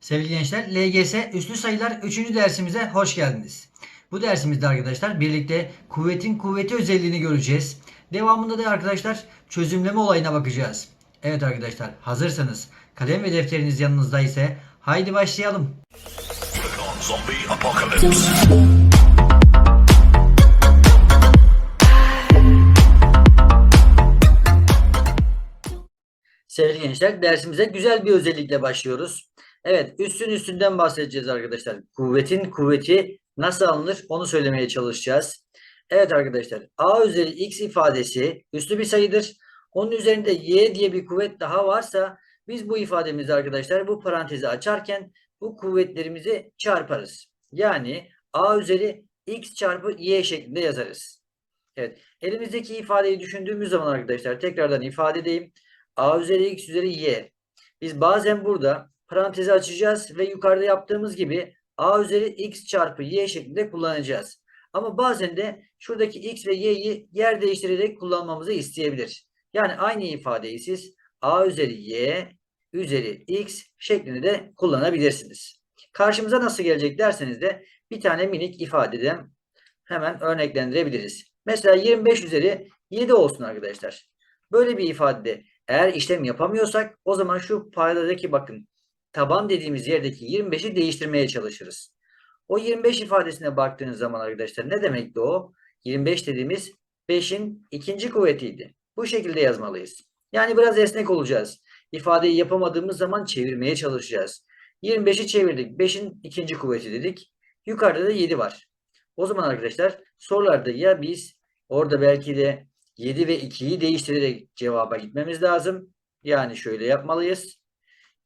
Sevgili gençler, LGS üslü sayılar 3. dersimize hoş geldiniz. Bu dersimizde arkadaşlar birlikte kuvvetin kuvveti özelliğini göreceğiz. Devamında da arkadaşlar çözümleme olayına bakacağız. Evet arkadaşlar hazırsanız kalem ve defteriniz yanınızda ise haydi başlayalım. Sevgili gençler dersimize güzel bir özellikle başlıyoruz. Evet üstün üstünden bahsedeceğiz arkadaşlar. Kuvvetin kuvveti nasıl alınır onu söylemeye çalışacağız. Evet arkadaşlar a üzeri x ifadesi üslü bir sayıdır. Onun üzerinde y diye bir kuvvet daha varsa biz bu ifademizi arkadaşlar bu parantezi açarken bu kuvvetlerimizi çarparız. Yani a üzeri x çarpı y şeklinde yazarız. Evet elimizdeki ifadeyi düşündüğümüz zaman arkadaşlar tekrardan ifade edeyim a üzeri x üzeri y. Biz bazen burada parantezi açacağız ve yukarıda yaptığımız gibi a üzeri x çarpı y şeklinde kullanacağız. Ama bazen de şuradaki x ve y'yi yer değiştirerek kullanmamızı isteyebilir. Yani aynı ifadeyi siz a üzeri y üzeri x şeklinde de kullanabilirsiniz. Karşımıza nasıl gelecek derseniz de bir tane minik ifadeden hemen örneklendirebiliriz. Mesela 25 üzeri 7 olsun arkadaşlar. Böyle bir ifadede eğer işlem yapamıyorsak o zaman şu paydadaki bakın taban dediğimiz yerdeki 25'i değiştirmeye çalışırız. O 25 ifadesine baktığınız zaman arkadaşlar ne demekti o? 25 dediğimiz 5'in ikinci kuvvetiydi. Bu şekilde yazmalıyız. Yani biraz esnek olacağız. İfadeyi yapamadığımız zaman çevirmeye çalışacağız. 25'i çevirdik. 5'in ikinci kuvveti dedik. Yukarıda da 7 var. O zaman arkadaşlar sorularda ya biz orada belki de 7 ve 2'yi değiştirerek cevaba gitmemiz lazım. Yani şöyle yapmalıyız.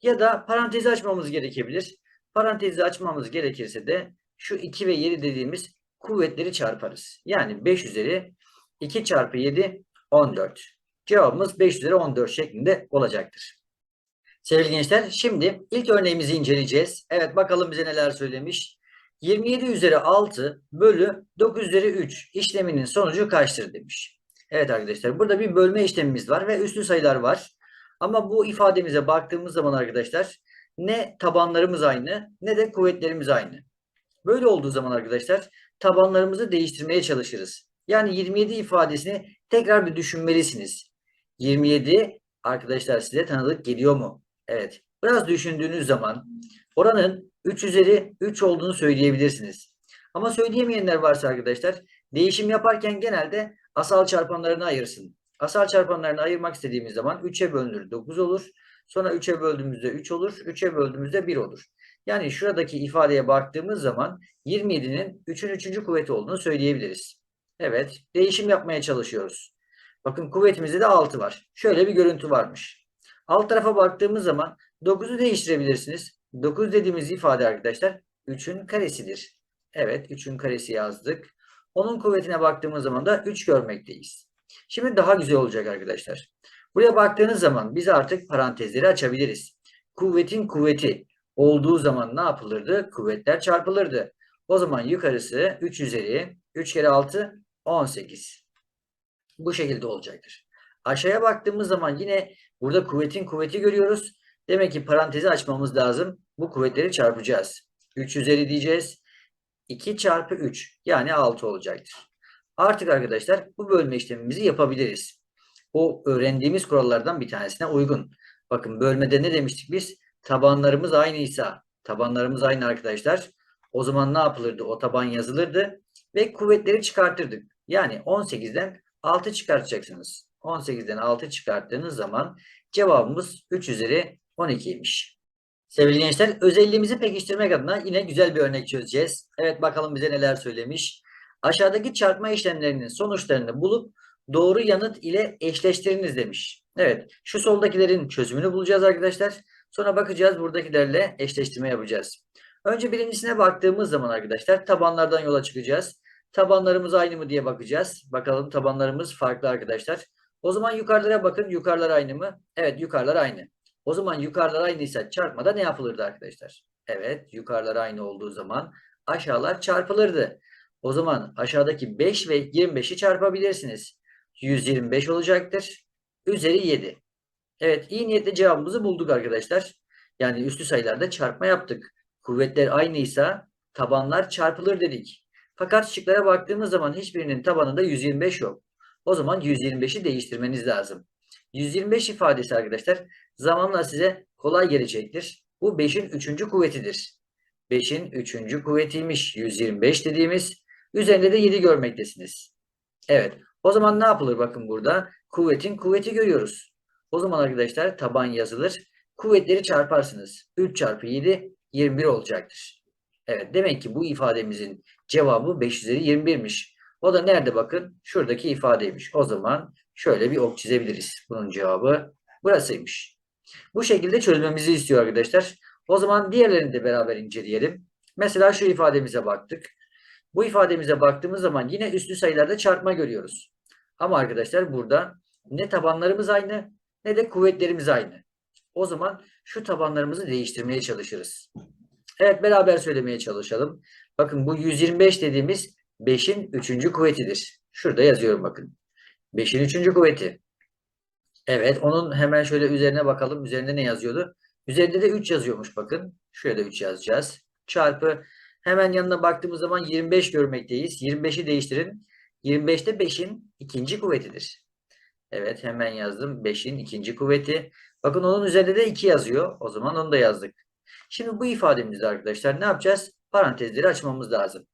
Ya da parantezi açmamız gerekebilir. Parantezi açmamız gerekirse de şu 2 ve 7 dediğimiz kuvvetleri çarparız. Yani 5 üzeri 2 çarpı 7 14. Cevabımız 5 üzeri 14 şeklinde olacaktır. Sevgili gençler şimdi ilk örneğimizi inceleyeceğiz. Evet bakalım bize neler söylemiş. 27 üzeri 6 bölü 9 üzeri 3 işleminin sonucu kaçtır demiş. Evet arkadaşlar burada bir bölme işlemimiz var ve üslü sayılar var. Ama bu ifademize baktığımız zaman arkadaşlar ne tabanlarımız aynı ne de kuvvetlerimiz aynı. Böyle olduğu zaman arkadaşlar tabanlarımızı değiştirmeye çalışırız. Yani 27 ifadesini tekrar bir düşünmelisiniz. 27 arkadaşlar size tanıdık geliyor mu? Evet. Biraz düşündüğünüz zaman oranın 3 üzeri 3 olduğunu söyleyebilirsiniz. Ama söyleyemeyenler varsa arkadaşlar değişim yaparken genelde asal çarpanlarını ayırsın. Asal çarpanlarını ayırmak istediğimiz zaman 3'e bölünür 9 olur. Sonra 3'e böldüğümüzde 3 olur. 3'e böldüğümüzde 1 olur. Yani şuradaki ifadeye baktığımız zaman 27'nin 3'ün 3. kuvveti olduğunu söyleyebiliriz. Evet. Değişim yapmaya çalışıyoruz. Bakın kuvvetimizde de 6 var. Şöyle bir görüntü varmış. Alt tarafa baktığımız zaman 9'u değiştirebilirsiniz. 9 dediğimiz ifade arkadaşlar 3'ün karesidir. Evet 3'ün karesi yazdık. Onun kuvvetine baktığımız zaman da 3 görmekteyiz. Şimdi daha güzel olacak arkadaşlar. Buraya baktığınız zaman biz artık parantezleri açabiliriz. Kuvvetin kuvveti olduğu zaman ne yapılırdı? Kuvvetler çarpılırdı. O zaman yukarısı 3 üzeri 3 kere 6 18. Bu şekilde olacaktır. Aşağıya baktığımız zaman yine burada kuvvetin kuvveti görüyoruz. Demek ki parantezi açmamız lazım. Bu kuvvetleri çarpacağız. 3 üzeri diyeceğiz. 2 çarpı 3 yani 6 olacaktır. Artık arkadaşlar bu bölme işlemimizi yapabiliriz. O öğrendiğimiz kurallardan bir tanesine uygun. Bakın bölmede ne demiştik biz? Tabanlarımız aynıysa, tabanlarımız aynı arkadaşlar. O zaman ne yapılırdı? O taban yazılırdı ve kuvvetleri çıkartırdık. Yani 18'den 6 çıkartacaksınız. 18'den 6 çıkarttığınız zaman cevabımız 3 üzeri 12'ymiş. Sevgili gençler, özelliğimizi pekiştirmek adına yine güzel bir örnek çözeceğiz. Evet bakalım bize neler söylemiş. Aşağıdaki çarpma işlemlerinin sonuçlarını bulup doğru yanıt ile eşleştiriniz demiş. Evet, şu soldakilerin çözümünü bulacağız arkadaşlar. Sonra bakacağız buradakilerle eşleştirme yapacağız. Önce birincisine baktığımız zaman arkadaşlar tabanlardan yola çıkacağız. Tabanlarımız aynı mı diye bakacağız. Bakalım tabanlarımız farklı arkadaşlar. O zaman yukarılara bakın. Yukarılar aynı mı? Evet yukarılar aynı. O zaman yukarılar aynıysa çarpmada ne yapılırdı arkadaşlar? Evet yukarılar aynı olduğu zaman aşağılar çarpılırdı. O zaman aşağıdaki 5 ve 25'i çarpabilirsiniz. 125 olacaktır. Üzeri 7. Evet iyi niyetli cevabımızı bulduk arkadaşlar. Yani üslü sayılarda çarpma yaptık. Kuvvetler aynıysa tabanlar çarpılır dedik. Fakat şıklara baktığımız zaman hiçbirinin tabanında 125 yok. O zaman 125'i değiştirmeniz lazım. 125 ifadesi arkadaşlar zamanla size kolay gelecektir. Bu 5'in 3. kuvvetidir. 5'in 3. kuvvetiymiş 125 dediğimiz. Üzerinde de 7 görmektesiniz. Evet. O zaman ne yapılır? Bakın burada kuvvetin kuvveti görüyoruz. O zaman arkadaşlar taban yazılır. Kuvvetleri çarparsınız. 3 çarpı 7 21 olacaktır. Evet. Demek ki bu ifademizin cevabı 5 üzeri 21'miş. O da nerede bakın? Şuradaki ifadeymiş. O zaman şöyle bir ok çizebiliriz. Bunun cevabı burasıymış. Bu şekilde çözmemizi istiyor arkadaşlar. O zaman diğerlerini de beraber inceleyelim. Mesela şu ifademize baktık. Bu ifademize baktığımız zaman yine üslü sayılarda çarpma görüyoruz. Ama arkadaşlar burada ne tabanlarımız aynı ne de kuvvetlerimiz aynı. O zaman şu tabanlarımızı değiştirmeye çalışırız. Evet beraber söylemeye çalışalım. Bakın bu 125 dediğimiz 5'in 3. kuvvetidir. Şurada yazıyorum bakın. 5'in 3. kuvveti. Evet onun hemen şöyle üzerine bakalım. Üzerinde ne yazıyordu? Üzerinde de 3 yazıyormuş bakın. Şuraya da 3 yazacağız. Çarpı hemen yanına baktığımız zaman 25 görmekteyiz. 25'i değiştirin. 25 de 5'in ikinci kuvvetidir. Evet hemen yazdım. 5'in ikinci kuvveti. Bakın onun üzerinde de 2 yazıyor. O zaman onu da yazdık. Şimdi bu ifademizde arkadaşlar ne yapacağız? Parantezleri açmamız lazım.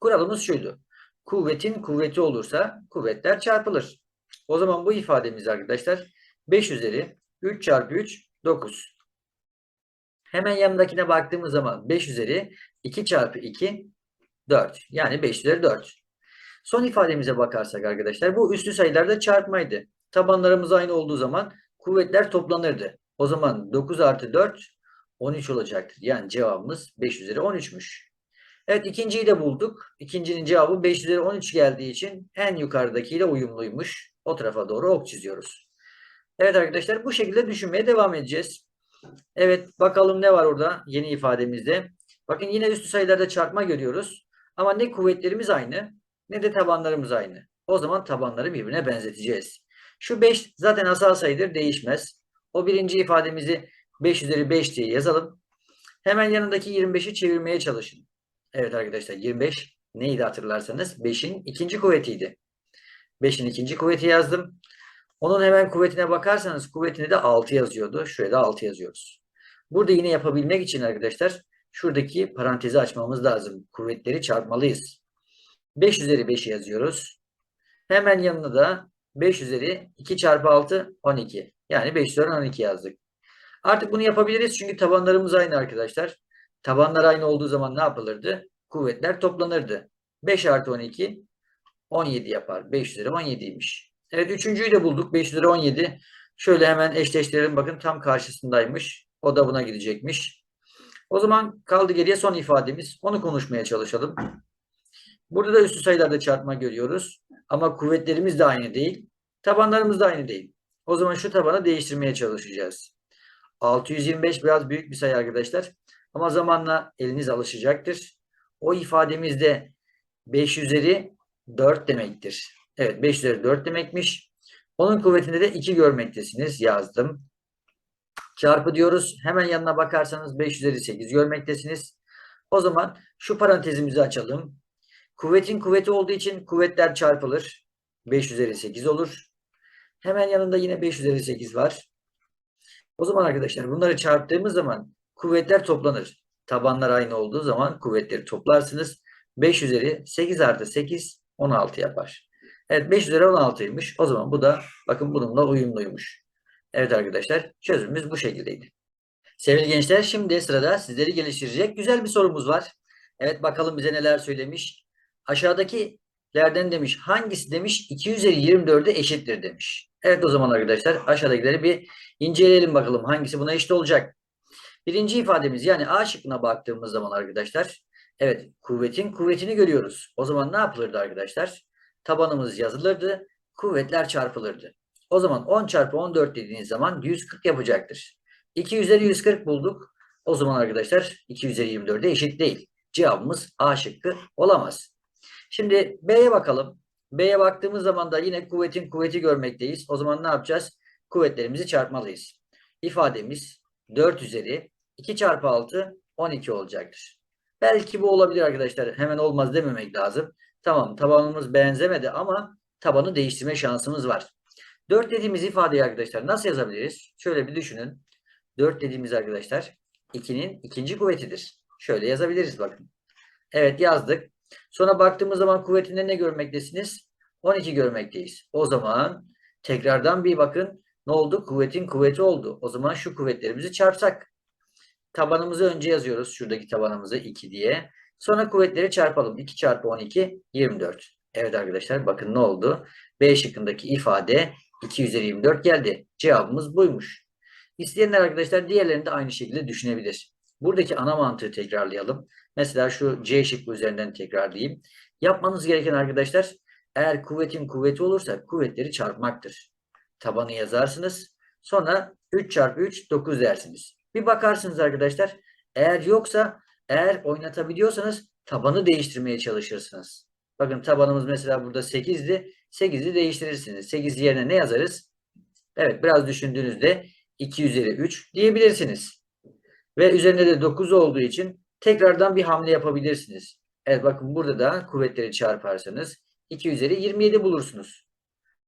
Kuralımız şuydu. Kuvvetin kuvveti olursa kuvvetler çarpılır. O zaman bu ifademiz arkadaşlar 5 üzeri 3 çarpı 3 9. Hemen yanındakine baktığımız zaman 5 üzeri 2 çarpı 2 4. Yani 5 üzeri 4. Son ifademize bakarsak arkadaşlar bu üslü sayılarda çarpmaydı. Tabanlarımız aynı olduğu zaman kuvvetler toplanırdı. O zaman 9 artı 4 13 olacaktır. Yani cevabımız 5 üzeri 13'müş. Evet ikinciyi de bulduk. İkincinin cevabı 5 üzeri 13 geldiği için en yukarıdakiyle uyumluymuş. O tarafa doğru ok çiziyoruz. Evet arkadaşlar bu şekilde düşünmeye devam edeceğiz. Evet bakalım ne var orada yeni ifademizde. Bakın yine üstü sayılarda çarpma görüyoruz. Ama ne kuvvetlerimiz aynı ne de tabanlarımız aynı. O zaman tabanları birbirine benzeteceğiz. Şu 5 zaten asal sayıdır değişmez. O birinci ifademizi 5 üzeri 5 diye yazalım. Hemen yanındaki 25'i çevirmeye çalışın. Evet arkadaşlar 25 neydi hatırlarsanız 5'in ikinci kuvvetiydi. 5'in ikinci kuvveti yazdım. Onun hemen kuvvetine bakarsanız kuvvetine de 6 yazıyordu. Şuraya da 6 yazıyoruz. Burada yine yapabilmek için arkadaşlar şuradaki parantezi açmamız lazım. Kuvvetleri çarpmalıyız. 5 üzeri 5'i yazıyoruz. Hemen yanına da 5 üzeri 2 çarpı 6 12. Yani 5 üzeri 12 yazdık. Artık bunu yapabiliriz çünkü tabanlarımız aynı arkadaşlar. Tabanlar aynı olduğu zaman ne yapılırdı? Kuvvetler toplanırdı. 5 artı 12 17 yapar. 5 üzeri 17'ymiş. Evet üçüncüyü de bulduk. 5 üzeri 17. Şöyle hemen eşleştirelim. Bakın tam karşısındaymış. O da buna gidecekmiş. O zaman kaldı geriye son ifademiz. Onu konuşmaya çalışalım. Burada da üstü sayılarda çarpma görüyoruz. Ama kuvvetlerimiz de aynı değil. Tabanlarımız da aynı değil. O zaman şu tabanı değiştirmeye çalışacağız. 625 biraz büyük bir sayı arkadaşlar. Ama zamanla eliniz alışacaktır. O ifademizde 5 üzeri 4 demektir. Evet 5 üzeri 4 demekmiş. Onun kuvvetinde de 2 görmektesiniz. Yazdım. Çarpı diyoruz. Hemen yanına bakarsanız 5 üzeri 8 görmektesiniz. O zaman şu parantezimizi açalım. Kuvvetin kuvveti olduğu için kuvvetler çarpılır. 5 üzeri 8 olur. Hemen yanında yine 5 üzeri 8 var. O zaman arkadaşlar bunları çarptığımız zaman kuvvetler toplanır. Tabanlar aynı olduğu zaman kuvvetleri toplarsınız. 5 üzeri 8 artı 8 16 yapar. Evet 5 üzeri 16'ymış. O zaman bu da bakın bununla uyumluymuş. Evet arkadaşlar çözümümüz bu şekildeydi. Sevgili gençler şimdi sırada sizleri geliştirecek güzel bir sorumuz var. Evet bakalım bize neler söylemiş. Aşağıdakilerden demiş hangisi demiş 2 üzeri 24'e eşittir demiş. Evet o zaman arkadaşlar aşağıdakileri bir inceleyelim bakalım hangisi buna eşit olacak. Birinci ifademiz yani A şıkkına baktığımız zaman arkadaşlar evet kuvvetin kuvvetini görüyoruz. O zaman ne yapılırdı arkadaşlar? Tabanımız yazılırdı. Kuvvetler çarpılırdı. O zaman 10 çarpı 14 dediğiniz zaman 140 yapacaktır. 2 üzeri 140 bulduk. O zaman arkadaşlar 2 üzeri 24'e eşit değil. Cevabımız A şıkkı olamaz. Şimdi B'ye bakalım. B'ye baktığımız zaman da yine kuvvetin kuvveti görmekteyiz. O zaman ne yapacağız? Kuvvetlerimizi çarpmalıyız. İfademiz 4 üzeri 2 çarpı 6 12 olacaktır. Belki bu olabilir arkadaşlar. Hemen olmaz dememek lazım. Tamam tabanımız benzemedi ama tabanı değiştirme şansımız var. 4 dediğimiz ifadeyi arkadaşlar nasıl yazabiliriz? Şöyle bir düşünün. 4 dediğimiz arkadaşlar 2'nin ikinci kuvvetidir. Şöyle yazabiliriz bakın. Evet yazdık. Sonra baktığımız zaman kuvvetinde ne görmektesiniz? 12 görmekteyiz. O zaman tekrardan bir bakın ne oldu? Kuvvetin kuvveti oldu. O zaman şu kuvvetlerimizi çarpsak. Tabanımızı önce yazıyoruz. Şuradaki tabanımızı 2 diye. Sonra kuvvetleri çarpalım. 2 çarpı 12 24. Evet arkadaşlar bakın ne oldu? B şıkkındaki ifade 2 üzeri 24 geldi. Cevabımız buymuş. İsteyenler arkadaşlar diğerlerini de aynı şekilde düşünebilir. Buradaki ana mantığı tekrarlayalım. Mesela şu C şıkkı üzerinden tekrarlayayım. Yapmanız gereken arkadaşlar eğer kuvvetin kuvveti olursa kuvvetleri çarpmaktır. Tabanı yazarsınız. Sonra 3 çarpı 3 9 dersiniz. Bir bakarsınız arkadaşlar. Eğer yoksa eğer oynatabiliyorsanız tabanı değiştirmeye çalışırsınız. Bakın tabanımız mesela burada 8'di. 8'i değiştirirsiniz. 8 yerine ne yazarız? Evet biraz düşündüğünüzde 2 üzeri 3 diyebilirsiniz. Ve üzerinde de 9 olduğu için tekrardan bir hamle yapabilirsiniz. Evet bakın burada da kuvvetleri çarparsanız 2 üzeri 27 bulursunuz.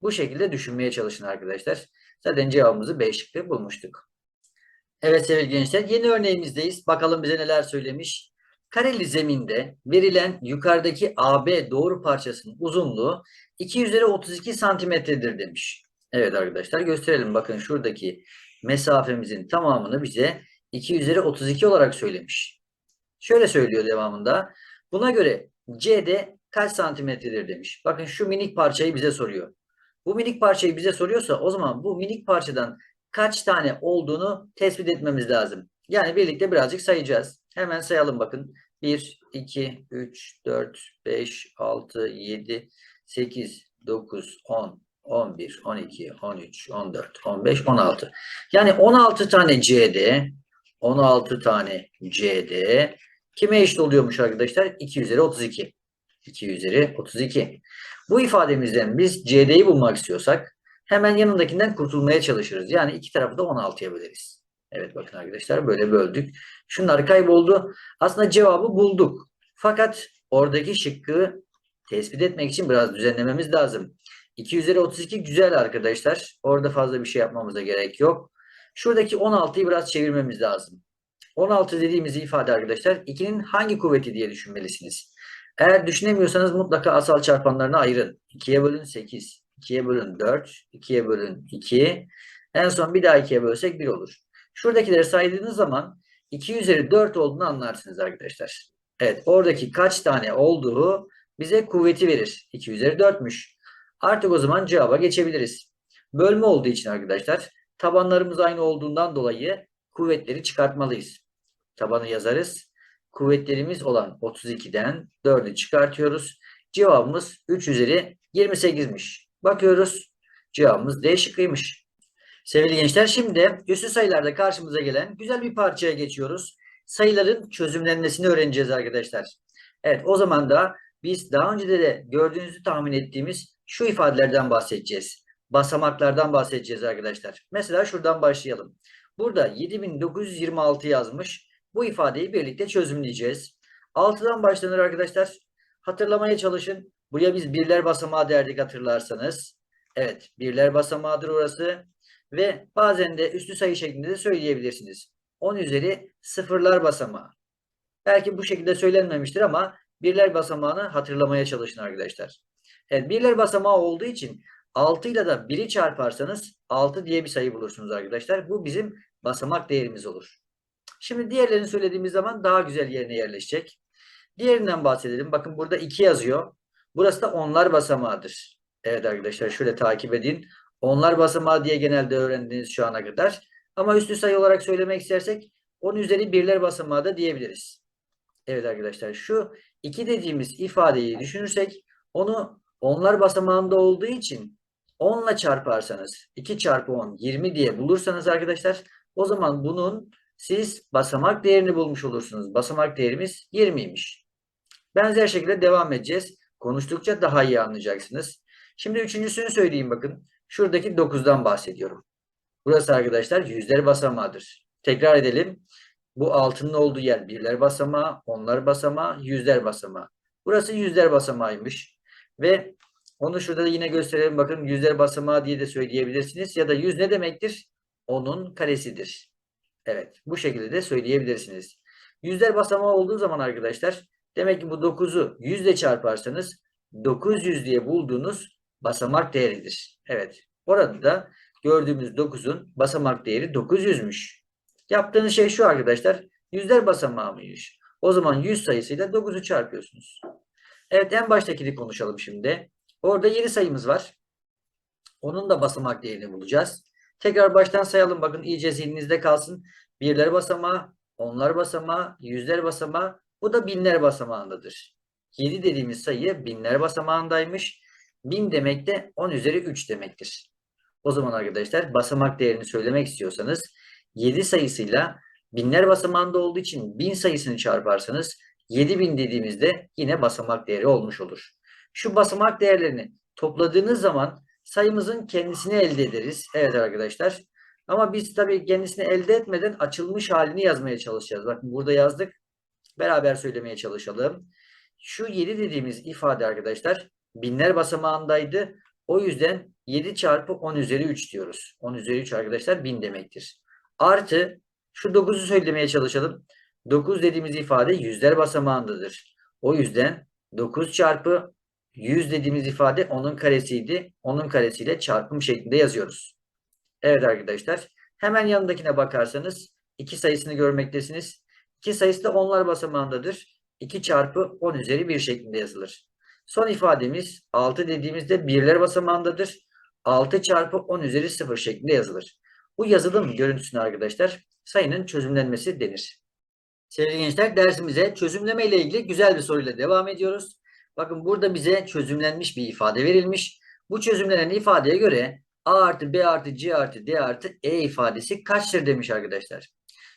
Bu şekilde düşünmeye çalışın arkadaşlar. Zaten cevabımızı B şıkkı bulmuştuk. Evet sevgili gençler yeni örneğimizdeyiz. Bakalım bize neler söylemiş. Kareli zeminde verilen yukarıdaki AB doğru parçasının uzunluğu 2 üzeri 32 santimetredir demiş. Evet arkadaşlar gösterelim. Bakın şuradaki mesafemizin tamamını bize 2 üzeri 32 olarak söylemiş. Şöyle söylüyor devamında. Buna göre CD kaç santimetredir demiş. Bakın şu minik parçayı bize soruyor. Bu minik parçayı bize soruyorsa o zaman bu minik parçadan kaç tane olduğunu tespit etmemiz lazım. Yani birlikte birazcık sayacağız. Hemen sayalım bakın. 1, 2, 3, 4, 5, 6, 7, 8, 9, 10, 11, 12, 13, 14, 15, 16. Yani 16 tane CD, 16 tane CD kime eşit oluyormuş arkadaşlar? 2 üzeri 32. 2 üzeri 32. Bu ifademizden biz CD'yi bulmak istiyorsak hemen yanındakinden kurtulmaya çalışırız. Yani iki tarafı da 16'ya böleriz. Evet bakın arkadaşlar böyle böldük. Şunlar kayboldu. Aslında cevabı bulduk. Fakat oradaki şıkkı tespit etmek için biraz düzenlememiz lazım. 2 üzeri 32 güzel arkadaşlar. Orada fazla bir şey yapmamıza gerek yok. Şuradaki 16'yı biraz çevirmemiz lazım. 16 dediğimiz ifade arkadaşlar 2'nin hangi kuvveti diye düşünmelisiniz. Eğer düşünemiyorsanız mutlaka asal çarpanlarını ayırın. 2'ye bölün 8, 2'ye bölün 4, 2'ye bölün 2. En son bir daha 2'ye bölsek 1 olur. Şuradakileri saydığınız zaman 2 üzeri 4 olduğunu anlarsınız arkadaşlar. Evet oradaki kaç tane olduğu bize kuvveti verir. 2 üzeri 4'müş. Artık o zaman cevaba geçebiliriz. Bölme olduğu için arkadaşlar tabanlarımız aynı olduğundan dolayı kuvvetleri çıkartmalıyız. Tabanı yazarız. Kuvvetlerimiz olan 32'den 4'ü çıkartıyoruz. Cevabımız 3 üzeri 28'miş. Bakıyoruz. Cevabımız D şıkkıymış. Sevgili gençler şimdi üstü sayılarda karşımıza gelen güzel bir parçaya geçiyoruz. Sayıların çözümlenmesini öğreneceğiz arkadaşlar. Evet o zaman da biz daha önce de gördüğünüzü tahmin ettiğimiz şu ifadelerden bahsedeceğiz. Basamaklardan bahsedeceğiz arkadaşlar. Mesela şuradan başlayalım. Burada 7926 yazmış. Bu ifadeyi birlikte çözümleyeceğiz. 6'dan başlanır arkadaşlar. Hatırlamaya çalışın. Buraya biz birler basamağı derdik hatırlarsanız. Evet birler basamağıdır orası. Ve bazen de üstü sayı şeklinde de söyleyebilirsiniz. 10 üzeri sıfırlar basamağı. Belki bu şekilde söylenmemiştir ama birler basamağını hatırlamaya çalışın arkadaşlar. Evet birler basamağı olduğu için 6 ile de 1'i çarparsanız 6 diye bir sayı bulursunuz arkadaşlar. Bu bizim basamak değerimiz olur. Şimdi diğerlerini söylediğimiz zaman daha güzel yerine yerleşecek. Diğerinden bahsedelim. Bakın burada 2 yazıyor. Burası da onlar basamağıdır. Evet arkadaşlar şöyle takip edin. Onlar basamağı diye genelde öğrendiniz şu ana kadar. Ama üstü sayı olarak söylemek istersek 10 üzeri birler basamağı da diyebiliriz. Evet arkadaşlar şu 2 dediğimiz ifadeyi düşünürsek onu onlar basamağında olduğu için 10 ile çarparsanız 2 çarpı 10 20 diye bulursanız arkadaşlar o zaman bunun siz basamak değerini bulmuş olursunuz. Basamak değerimiz 20'ymiş. Benzer şekilde devam edeceğiz. Konuştukça daha iyi anlayacaksınız. Şimdi üçüncüsünü söyleyeyim bakın. Şuradaki 9'dan bahsediyorum. Burası arkadaşlar yüzler basamağıdır. Tekrar edelim. Bu altının olduğu yer birler basamağı, onlar basamağı, yüzler basamağı. Burası yüzler basamağıymış. Ve onu şurada da yine gösterelim. Bakın yüzler basamağı diye de söyleyebilirsiniz. Ya da yüz ne demektir? Onun karesidir. Evet. Bu şekilde de söyleyebilirsiniz. Yüzler basamağı olduğu zaman arkadaşlar demek ki bu 9'u 100 ile çarparsanız 900 diye bulduğunuz basamak değeridir. Evet. Orada da gördüğümüz 9'un basamak değeri 900'müş. Yaptığınız şey şu arkadaşlar. Yüzler basamağı mıymış? O zaman 100 sayısıyla 9'u çarpıyorsunuz. Evet en baştakini konuşalım şimdi. Orada 7 sayımız var. Onun da basamak değerini bulacağız. Tekrar baştan sayalım. Bakın iyice zihninizde kalsın. Birler basamağı, onlar basamağı, yüzler basamağı. Bu da binler basamağındadır. 7 dediğimiz sayı binler basamağındaymış. 1000 demek de 10 üzeri 3 demektir. O zaman arkadaşlar basamak değerini söylemek istiyorsanız 7 sayısıyla binler basamağında olduğu için 1000 sayısını çarparsanız 7000 dediğimizde yine basamak değeri olmuş olur. Şu basamak değerlerini topladığınız zaman sayımızın kendisini elde ederiz. Evet arkadaşlar. Ama biz tabii kendisini elde etmeden açılmış halini yazmaya çalışacağız. Bakın burada yazdık. Beraber söylemeye çalışalım. Şu 7 dediğimiz ifade arkadaşlar binler basamağındaydı. O yüzden 7 çarpı 10 üzeri 3 diyoruz. 10 üzeri 3 arkadaşlar 1000 demektir. Artı şu 9'u söylemeye çalışalım. 9 dediğimiz ifade yüzler basamağındadır. O yüzden 9 çarpı 100 dediğimiz ifade onun karesiydi. Onun karesiyle çarpım şeklinde yazıyoruz. Evet arkadaşlar. Hemen yanındakine bakarsanız 2 sayısını görmektesiniz. 2 sayısı da onlar basamağındadır. 2 çarpı 10 üzeri 1 şeklinde yazılır. Son ifademiz 6 dediğimizde birler basamağındadır. 6 çarpı 10 üzeri 0 şeklinde yazılır. Bu yazılım görüntüsüne arkadaşlar sayının çözümlenmesi denir. Sevgili gençler dersimize çözümleme ile ilgili güzel bir soruyla devam ediyoruz. Bakın burada bize çözümlenmiş bir ifade verilmiş. Bu çözümlenen ifadeye göre A artı B artı C artı D artı E ifadesi kaçtır demiş arkadaşlar.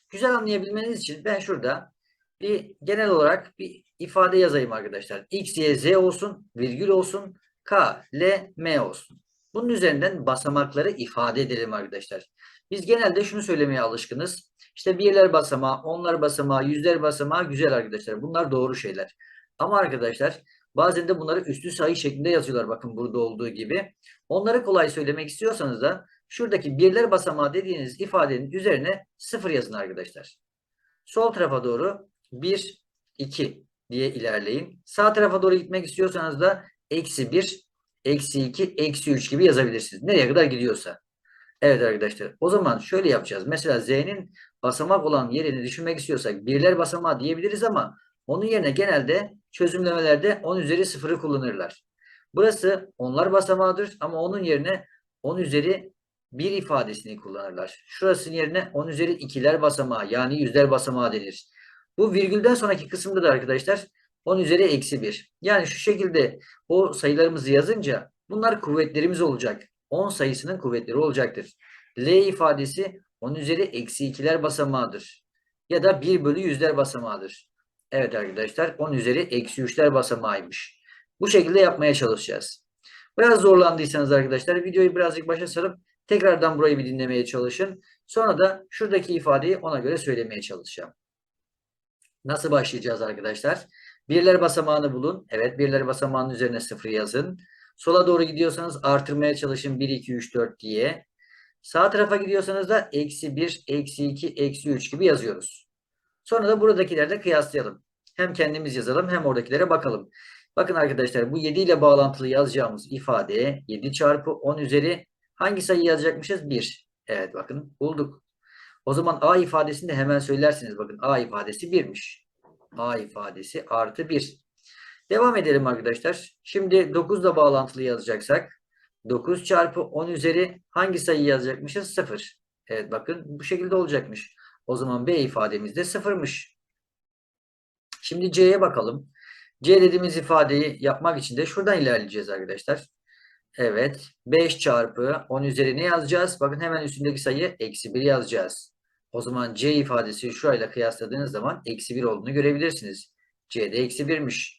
Güzel anlayabilmeniz için ben şurada bir genel olarak bir ifade yazayım arkadaşlar. X, Y, Z olsun, virgül olsun, K, L, M olsun. Bunun üzerinden basamakları ifade edelim arkadaşlar. Biz genelde şunu söylemeye alışkınız. İşte birler basamağı, onlar basamağı, yüzler basamağı güzel arkadaşlar. Bunlar doğru şeyler. Ama arkadaşlar bazen de bunları üstü sayı şeklinde yazıyorlar. Bakın burada olduğu gibi. Onları kolay söylemek istiyorsanız da şuradaki birler basamağı dediğiniz ifadenin üzerine sıfır yazın arkadaşlar. Sol tarafa doğru 1, 2 diye ilerleyin. Sağ tarafa doğru gitmek istiyorsanız da eksi 1, eksi 2, eksi 3 gibi yazabilirsiniz. Nereye kadar gidiyorsa. Evet arkadaşlar. O zaman şöyle yapacağız. Mesela Z'nin basamak olan yerini düşünmek istiyorsak birler basamağı diyebiliriz ama onun yerine genelde çözümlemelerde 10 üzeri 0'ı kullanırlar. Burası onlar basamağıdır ama onun yerine 10 üzeri 1 ifadesini kullanırlar. Şurasının yerine 10 üzeri 2'ler basamağı yani yüzler basamağı denir. Bu virgülden sonraki kısımda da arkadaşlar 10 üzeri eksi 1. Yani şu şekilde o sayılarımızı yazınca bunlar kuvvetlerimiz olacak. 10 sayısının kuvvetleri olacaktır. L ifadesi 10 üzeri eksi 2'ler basamağıdır. Ya da 1 bölü yüzler basamağıdır. Evet arkadaşlar 10 üzeri eksi 3'ler basamağıymış. Bu şekilde yapmaya çalışacağız. Biraz zorlandıysanız arkadaşlar videoyu birazcık başa sarıp tekrardan burayı bir dinlemeye çalışın. Sonra da şuradaki ifadeyi ona göre söylemeye çalışacağım. Nasıl başlayacağız arkadaşlar? Birler basamağını bulun. Evet birler basamağının üzerine 0 yazın. Sola doğru gidiyorsanız artırmaya çalışın 1, 2, 3, 4 diye. Sağ tarafa gidiyorsanız da eksi 1, eksi 2, eksi 3 gibi yazıyoruz. Sonra da buradakileri de kıyaslayalım. Hem kendimiz yazalım hem oradakilere bakalım. Bakın arkadaşlar bu 7 ile bağlantılı yazacağımız ifade 7 çarpı 10 üzeri hangi sayı yazacakmışız? 1. Evet bakın bulduk. O zaman A ifadesini de hemen söylersiniz. Bakın A ifadesi 1'miş. A ifadesi artı 1. Devam edelim arkadaşlar. Şimdi 9 ile bağlantılı yazacaksak 9 çarpı 10 üzeri hangi sayı yazacakmışız? 0. Evet bakın bu şekilde olacakmış. O zaman B ifademiz de 0'mış. Şimdi C'ye bakalım. C dediğimiz ifadeyi yapmak için de şuradan ilerleyeceğiz arkadaşlar. Evet. 5 çarpı 10 üzeri ne yazacağız? Bakın hemen üstündeki sayı eksi 1 yazacağız. O zaman C ifadesi şurayla kıyasladığınız zaman eksi 1 olduğunu görebilirsiniz. C'de eksi 1'miş.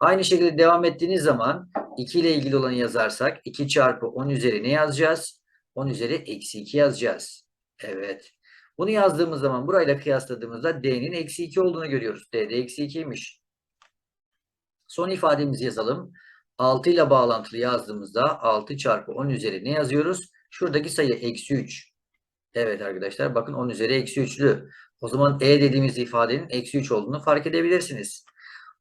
Aynı şekilde devam ettiğiniz zaman 2 ile ilgili olanı yazarsak 2 çarpı 10 üzeri ne yazacağız? 10 üzeri eksi 2 yazacağız. Evet. Bunu yazdığımız zaman burayla kıyasladığımızda D'nin eksi 2 olduğunu görüyoruz. D'de eksi 2'ymiş. Son ifademizi yazalım. 6 ile bağlantılı yazdığımızda 6 çarpı 10 üzeri ne yazıyoruz? Şuradaki sayı eksi 3. Evet arkadaşlar bakın 10 üzeri eksi 3'lü. O zaman E dediğimiz ifadenin eksi 3 olduğunu fark edebilirsiniz.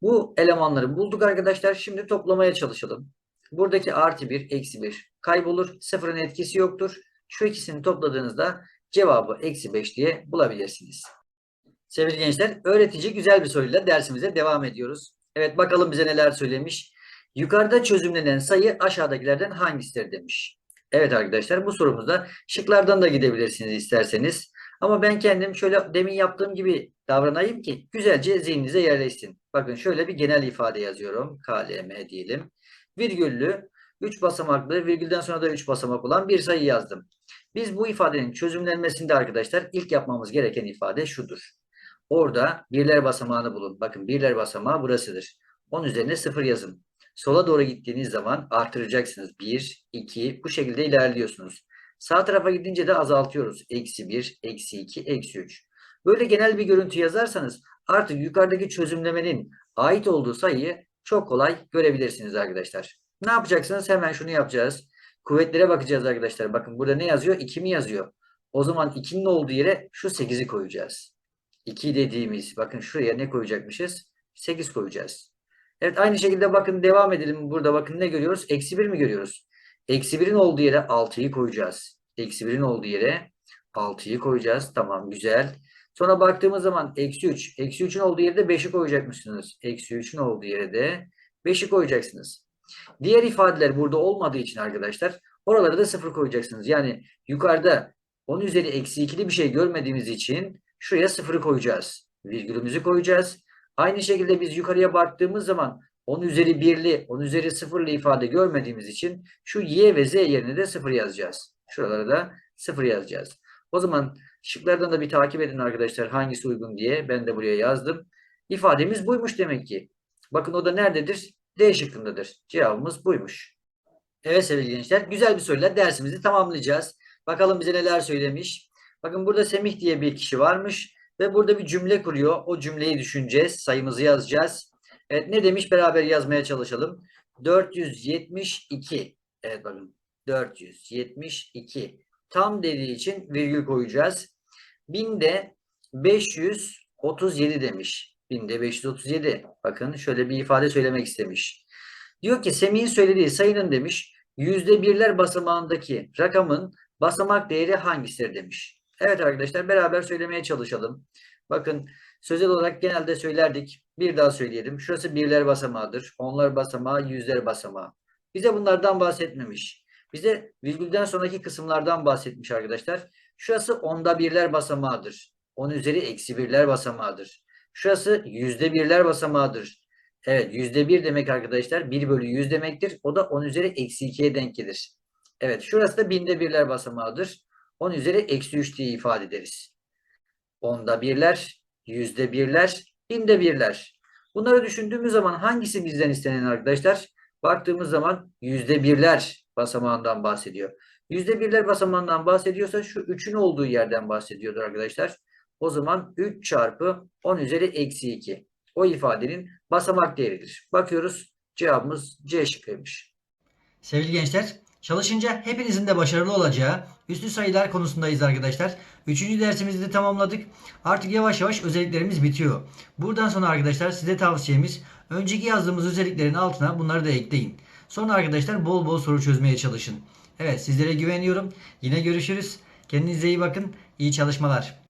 Bu elemanları bulduk arkadaşlar. Şimdi toplamaya çalışalım. Buradaki artı 1, eksi 1 kaybolur. Sıfırın etkisi yoktur. Şu ikisini topladığınızda cevabı eksi 5 diye bulabilirsiniz. Sevgili gençler, öğretici güzel bir soruyla dersimize devam ediyoruz. Evet bakalım bize neler söylemiş. Yukarıda çözümlenen sayı aşağıdakilerden hangisidir demiş. Evet arkadaşlar bu sorumuzda şıklardan da gidebilirsiniz isterseniz. Ama ben kendim şöyle demin yaptığım gibi davranayım ki güzelce zihninize yerleşsin. Bakın şöyle bir genel ifade yazıyorum. KLM diyelim. Virgüllü 3 basamaklı virgülden sonra da 3 basamak olan bir sayı yazdım. Biz bu ifadenin çözümlenmesinde arkadaşlar ilk yapmamız gereken ifade şudur. Orada birler basamağını bulun. Bakın birler basamağı burasıdır. 10 üzerine 0 yazın. Sola doğru gittiğiniz zaman artıracaksınız. 1, 2 bu şekilde ilerliyorsunuz. Sağ tarafa gidince de azaltıyoruz. Eksi 1, eksi 2, eksi 3. Böyle genel bir görüntü yazarsanız artık yukarıdaki çözümlemenin ait olduğu sayıyı çok kolay görebilirsiniz arkadaşlar. Ne yapacaksınız? Hemen şunu yapacağız. Kuvvetlere bakacağız arkadaşlar. Bakın burada ne yazıyor? 2 mi yazıyor? O zaman 2'nin olduğu yere şu 8'i koyacağız. 2 dediğimiz bakın şuraya ne koyacakmışız? 8 koyacağız. Evet aynı şekilde bakın devam edelim. Burada bakın ne görüyoruz? Eksi 1 mi görüyoruz? Eksi 1'in olduğu yere 6'yı koyacağız. Eksi 1'in olduğu yere 6'yı koyacağız. Tamam güzel. Sonra baktığımız zaman eksi 3. Eksi 3'ün olduğu yere de 5'i koyacakmışsınız. Eksi 3'ün olduğu yere de 5'i koyacaksınız. Diğer ifadeler burada olmadığı için arkadaşlar oralara da 0 koyacaksınız. Yani yukarıda 10 üzeri eksi 2'li bir şey görmediğimiz için şuraya 0'ı koyacağız. Virgülümüzü koyacağız. Aynı şekilde biz yukarıya baktığımız zaman 10 üzeri 1'li, 10 üzeri 0'lı ifade görmediğimiz için şu y ve z yerine de 0 yazacağız. Şuralara da 0 yazacağız. O zaman şıklardan da bir takip edin arkadaşlar hangisi uygun diye. Ben de buraya yazdım. İfademiz buymuş demek ki. Bakın o da nerededir? D şıkkındadır. Cevabımız buymuş. Evet sevgili gençler güzel bir soruyla dersimizi tamamlayacağız. Bakalım bize neler söylemiş. Bakın burada Semih diye bir kişi varmış ve burada bir cümle kuruyor. O cümleyi düşüneceğiz. Sayımızı yazacağız. Evet ne demiş beraber yazmaya çalışalım. 472. Evet bakın 472. Tam dediği için virgül koyacağız. Binde 537 demiş. Binde 537. Bakın şöyle bir ifade söylemek istemiş. Diyor ki Semih'in söylediği sayının demiş yüzde birler basamağındaki rakamın basamak değeri hangisidir demiş. Evet arkadaşlar beraber söylemeye çalışalım. Bakın sözel olarak genelde söylerdik. Bir daha söyleyelim. Şurası birler basamağıdır. Onlar basamağı, yüzler basamağı. Bize bunlardan bahsetmemiş. Bize virgülden sonraki kısımlardan bahsetmiş arkadaşlar. Şurası onda birler basamağıdır. 10 üzeri eksi birler basamağıdır. Şurası yüzde birler basamağıdır. Evet yüzde bir demek arkadaşlar 1 bölü 100 demektir. O da 10 üzeri eksi 2'ye denk gelir. Evet şurası da binde birler basamağıdır. 10 üzeri eksi 3 diye ifade ederiz. Onda birler, yüzde birler, binde birler. Bunları düşündüğümüz zaman hangisi bizden istenen arkadaşlar? Baktığımız zaman yüzde birler basamağından bahsediyor. Yüzde birler basamağından bahsediyorsa şu 3'ün olduğu yerden bahsediyordur arkadaşlar. O zaman 3 çarpı 10 üzeri eksi 2. O ifadenin basamak değeridir. Bakıyoruz cevabımız C şıkkıymış. Sevgili gençler çalışınca hepinizin de başarılı olacağı üslü sayılar konusundayız arkadaşlar. Üçüncü dersimizi de tamamladık. Artık yavaş yavaş özelliklerimiz bitiyor. Buradan sonra arkadaşlar size tavsiyemiz önceki yazdığımız özelliklerin altına bunları da ekleyin. Sonra arkadaşlar bol bol soru çözmeye çalışın. Evet sizlere güveniyorum. Yine görüşürüz. Kendinize iyi bakın. İyi çalışmalar.